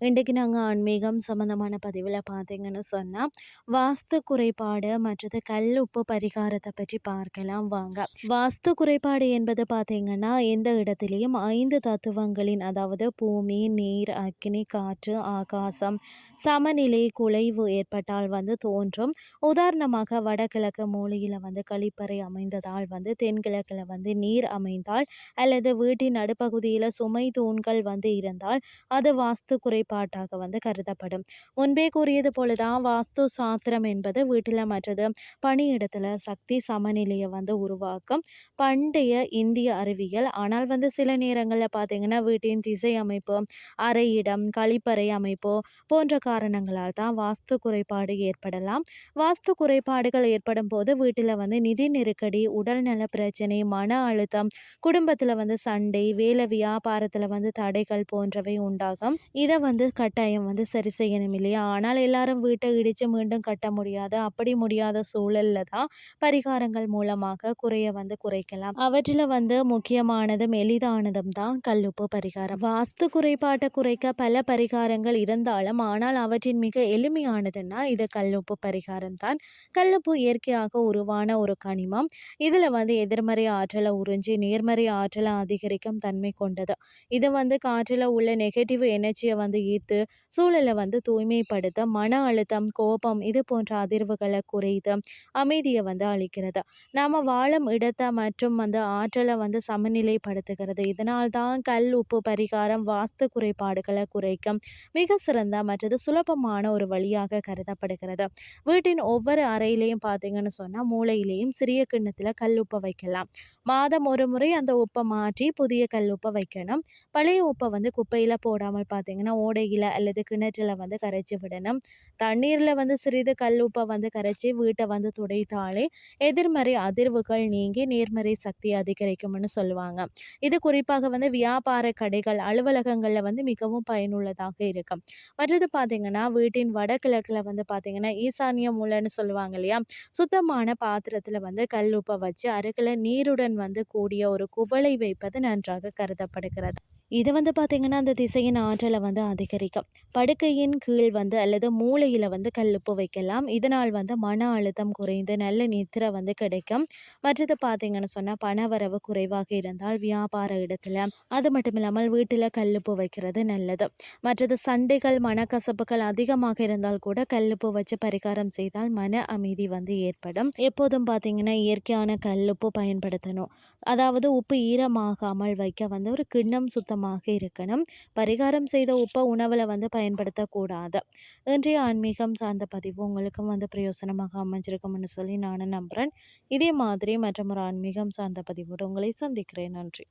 இன்றைக்கு நாங்கள் ஆன்மீகம் சம்மந்தமான பதிவில் பார்த்தீங்கன்னு சொன்னால் வாஸ்து குறைபாடு மற்றது கல் உப்பு பரிகாரத்தை பற்றி பார்க்கலாம் வாங்க. வாஸ்து குறைபாடு என்பது பார்த்தீங்கன்னா எந்த இடத்துலையும் ஐந்து தத்துவங்களின் அதாவது பூமி நீர் அக்னி காற்று ஆகாசம் சமநிலை குலைவு ஏற்பட்டால் வந்து தோன்றும். உதாரணமாக வடகிழக்கு மூலையில் வந்து கழிப்பறை அமைந்ததால் வந்து தென்கிழக்கில் வந்து நீர் அமைந்தால் அல்லது வீட்டின் நடுப்பகுதியில் சுமை தூண்கள் வந்து இருந்தால் அது வாஸ்து குறை வழிபாட்டாக வந்து கருதப்படும். முன்பே கூறியது போலதான் வாஸ்து சாஸ்திரம் என்பது வீட்டில் மற்றது பணியிடத்தில் சக்தி சமநிலையை வந்து உருவாக்கும். பண்டைய இந்திய அறிவியல் ஆனால் வந்து சில நேரங்களில் பார்த்தீங்கன்னா வீட்டின் திசை அமைப்பு அறையிடம் கழிப்பறை அமைப்பு போன்ற காரணங்களால் தான் வாஸ்து குறைபாடு ஏற்படலாம். வாஸ்து குறைபாடுகள் ஏற்படும் போது வீட்டில் வந்து நிதி நெருக்கடி உடல்நல பிரச்சனை மன அழுத்தம் குடும்பத்தில் வந்து சண்டை வேலை வியாபாரத்தில் வந்து தடைகள் போன்றவை உண்டாகும். இதை வந்து வந்து கட்டாயம் வந்து சரி செய்யணும் இல்லையா? ஆனால் எல்லாரும் வீட்டை இடித்து மீண்டும் கட்ட முடியாது அப்படி முடியாத சூழலில் தான் பரிகாரங்கள் மூலமாக குறைய வந்து குறைக்கலாம். அவற்றில் வந்து முக்கியமானதும் எளிதானதும் தான் கல்லுப்பு பரிகாரம். வாஸ்து குறைபாட்டை குறைக்க பல பரிகாரங்கள் இருந்தாலும் ஆனால் அவற்றின் மிக எளிமையானதுன்னா இது கல்லுப்பு பரிகாரம் தான். கல்லுப்பு இயற்கையாக உருவான ஒரு கனிமம். இதில் வந்து எதிர்மறை ஆற்றலை உறிஞ்சி நேர்மறை ஆற்றலை அதிகரிக்கும் தன்மை கொண்டது. இது வந்து காற்றில் உள்ள நெகட்டிவ் எனர்ஜியை வந்து ஈர்த்து சூழலை வந்து தூய்மைப்படுத்த மன அழுத்தம் கோபம் இது போன்ற அதிர்வுகளை குறைத்து அமைதியை வந்து அளிக்கிறது. நாம் வாழும் இடத்தை மற்றும் வந்து ஆற்றலை வந்து சமநிலைப்படுத்துகிறது. இதனால் தான் கல் உப்பு பரிகாரம் வாஸ்து குறைபாடுகளை குறைக்கும் மிக சிறந்த மற்றது சுலபமான ஒரு வழியாக கருதப்படுகிறது. வீட்டின் ஒவ்வொரு அறையிலையும் பார்த்தீங்கன்னு சொன்னால் மூளையிலையும் சிறிய கிண்ணத்தில் கல் உப்பை வைக்கலாம். மாதம் ஒரு முறை அந்த உப்பை மாற்றி புதிய கல் உப்பை வைக்கணும். பழைய உப்பை வந்து குப்பையில் போடாமல் பார்த்தீங்கன்னா ஓடை அல்லது கிணற்றில் வந்து கரைச்சி விடணும். தண்ணீரில் வந்து சிறிது கல் உப்பை வந்து கரைச்சி வீட்டை வந்து துடைத்தாலே எதிர்மறை அதிர்வுகள் நீங்கி நேர்மறை சக்தி அதிகரிக்கும்னு சொல்லுவாங்க. இது குறிப்பாக வந்து வியாபார கடைகள் அலுவலகங்களில் வந்து மிகவும் பயனுள்ளதாக இருக்கும். மற்றது பார்த்திங்கன்னா வீட்டின் வடகிழக்கில் வந்து பார்த்திங்கன்னா ஈசானிய மூலன்னு சொல்லுவாங்க இல்லையா? சுத்தமான பாத்திரத்தில் வந்து கல் உப்பை வச்சு அருகில் நீருடன் வந்து கூடிய ஒரு குவளை வைப்பது நன்றாக கருதப்படுகிறது. இது வந்து பார்த்திங்கன்னா அந்த திசையின் ஆற்றலை வந்து அதிகரிக்கும். படுக்கையின் கீழ் வந்து அல்லது மூளையில் வந்து கல்லுப்பு வைக்கலாம். இதனால் வந்து மன அழுத்தம் குறைந்து நல்ல நித்திரை வந்து கிடைக்கும். மற்றது பார்த்தீங்கன்னு சொன்னால் பணவரவு குறைவாக இருந்தால் வியாபார இடத்துல அது மட்டும் இல்லாமல் வீட்டில் கல்லுப்பு வைக்கிறது நல்லது. மற்றது சண்டைகள் மனக்கசப்புகள் அதிகமாக இருந்தால் கூட கல்லுப்பு வச்சு பரிகாரம் செய்தால் மன அமைதி வந்து ஏற்படும். எப்போதும் பார்த்தீங்கன்னா இயற்கையான கல்லுப்பு பயன்படுத்தணும். அதாவது உப்பு ஈரமாகாமல் வைக்க வந்து ஒரு கிண்ணம் சுத்தமாக இருக்கணும். பரிகாரம் செய்த உப்பை உணவில் வந்து பயன்படுத்தக்கூடாது. இன்றைய ஆன்மீகம் சார்ந்த பதிவு உங்களுக்கும் வந்து பிரயோசனமாக அமைஞ்சிருக்கும்னு சொல்லி நானும் நம்புகிறேன் இதே மாதிரி மற்றும் ஒரு ஆன்மீகம் சார்ந்த பதிவோடு உங்களை சந்திக்கிறேன். நன்றி.